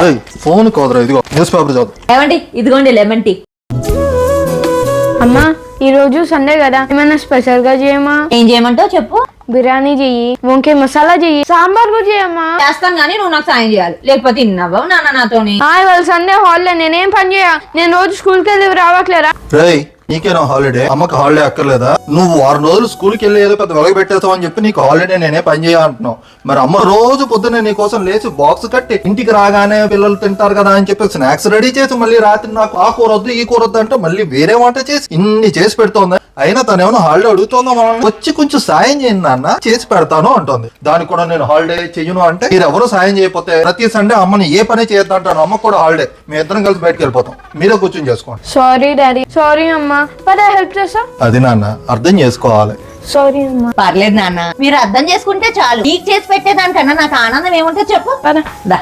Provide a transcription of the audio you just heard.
రేయ్ ఫోన్ కోదరా ఇదిగో news paper చదువు. ఏమండి ఇదిగోండి లెమన్ టీ. అమ్మా ఈ రోజు సండే కదా ఏమైనా స్పెషల్గా చేయమా? ఏం చేయమంటావు చెప్పు. బిర్యానీ చెయ్యి వంకాయ మసాలా చెయ్యి సాంబార్ కూడా చేయమ్మా. చేస్తాను కానీ నువ్వు నాకు సాయం చేయాలి. లేకపోతే ఇన్నవ్వవు నాన్న నాతోని? ఆ, ఇవాళ సండే హాలిడే నేనేం పని చేయ? నేను రోజు స్కూల్కి వెళ్ళి రావట్లేరా? రేయ్ నీకేనా హాలిడే అమ్మకి హాలిడే అక్కర్లేదా? నువ్వు వారం రోజులు స్కూల్కి వెళ్ళి ఏదో పెద్ద వెలగ పెట్టేస్తావు అని చెప్పి నీకు హాలిడే నేనే పని చేయాలంటున్నావు మరి అమ్మ రోజు పొద్దున్నే నీ కోసం లేచి బాక్స్ కట్టి ఇంటికి రాగానే పిల్లలు తింటారు కదా అని చెప్పి స్నాక్స్ రెడీ చేసి మళ్ళీ రాత్రి నాకు ఆ కూర వద్దు ఈ కూర వద్దు అంటే మళ్ళీ వేరే వంట చేసి ఇన్ని చేసి పెడుతోంది. అయినా తనేమో హాలిడే అడుగుతోందా మనల్ని? వచ్చి కొంచెం సాయం చేయండి నాన్న చేసి పెడతాను అంటుంది. దానికి కూడా నేను హాలిడే చెయ్యను అంటే మీరు ఎవరు సాయం చేయకపోతే ప్రతి సండే అమ్మని ఏ పని చేయొద్దంటాను అమ్మ కూడా హాలిడే మీ ఇద్దరం కలిసి బయటకు వెళ్ళిపోతాం. మీరే కూర్చొని చేసుకోండి. సారీ డాడీ సారీ అమ్మా. పదా హెల్ప్ చేస్తా అది నాన్న అర్థం చేసుకోవాలి. సారీ అమ్మా. పర్లేదు నాన్న. మీరు అర్థం చేసుకుంటే చాలు. నీకు చేసి పెట్టేదానికన్నా నాకు ఆనందం ఏముంటే చెప్పు. పద. దా.